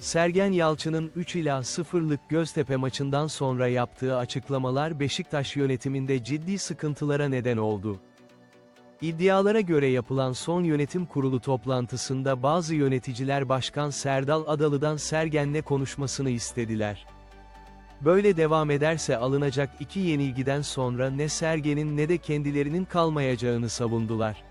Sergen Yalçın'ın 3 ila 0'lık Göztepe maçından sonra yaptığı açıklamalar Beşiktaş yönetiminde ciddi sıkıntılara neden oldu. İddialara göre yapılan son yönetim kurulu toplantısında bazı yöneticiler Başkan Serdal Adalı'dan Sergen'le konuşmasını istediler. Böyle devam ederse alınacak iki yenilgiden sonra ne Sergen'in ne de kendilerinin kalmayacağını savundular.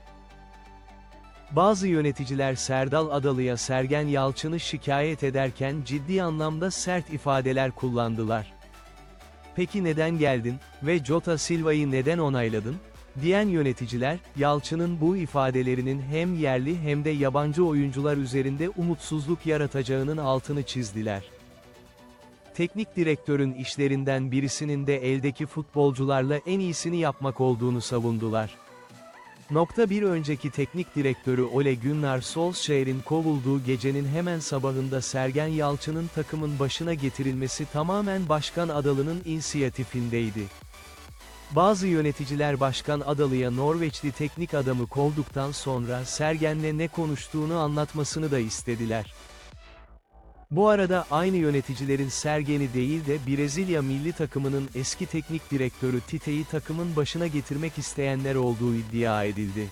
Bazı yöneticiler Serdal Adalı'ya Sergen Yalçın'ı şikayet ederken ciddi anlamda sert ifadeler kullandılar. Peki neden geldin ve Jota Silva'yı neden onayladın? diyen yöneticiler, Yalçın'ın bu ifadelerinin hem yerli hem de yabancı oyuncular üzerinde umutsuzluk yaratacağının altını çizdiler. Teknik direktörün işlerinden birisinin de eldeki futbolcularla en iyisini yapmak olduğunu savundular. Nokta bir önceki teknik direktörü Ole Gunnar Solskjaer'in kovulduğu gecenin hemen sabahında Sergen Yalçın'ın takımın başına getirilmesi tamamen Başkan Adalı'nın inisiyatifindeydi. Bazı yöneticiler Başkan Adalı'ya Norveçli teknik adamı kovduktan sonra Sergen'le ne konuştuğunu anlatmasını da istediler. Bu arada aynı yöneticilerin Sergen'i değil de Brezilya milli takımının eski teknik direktörü Tite'yi takımın başına getirmek isteyenler olduğu iddia edildi.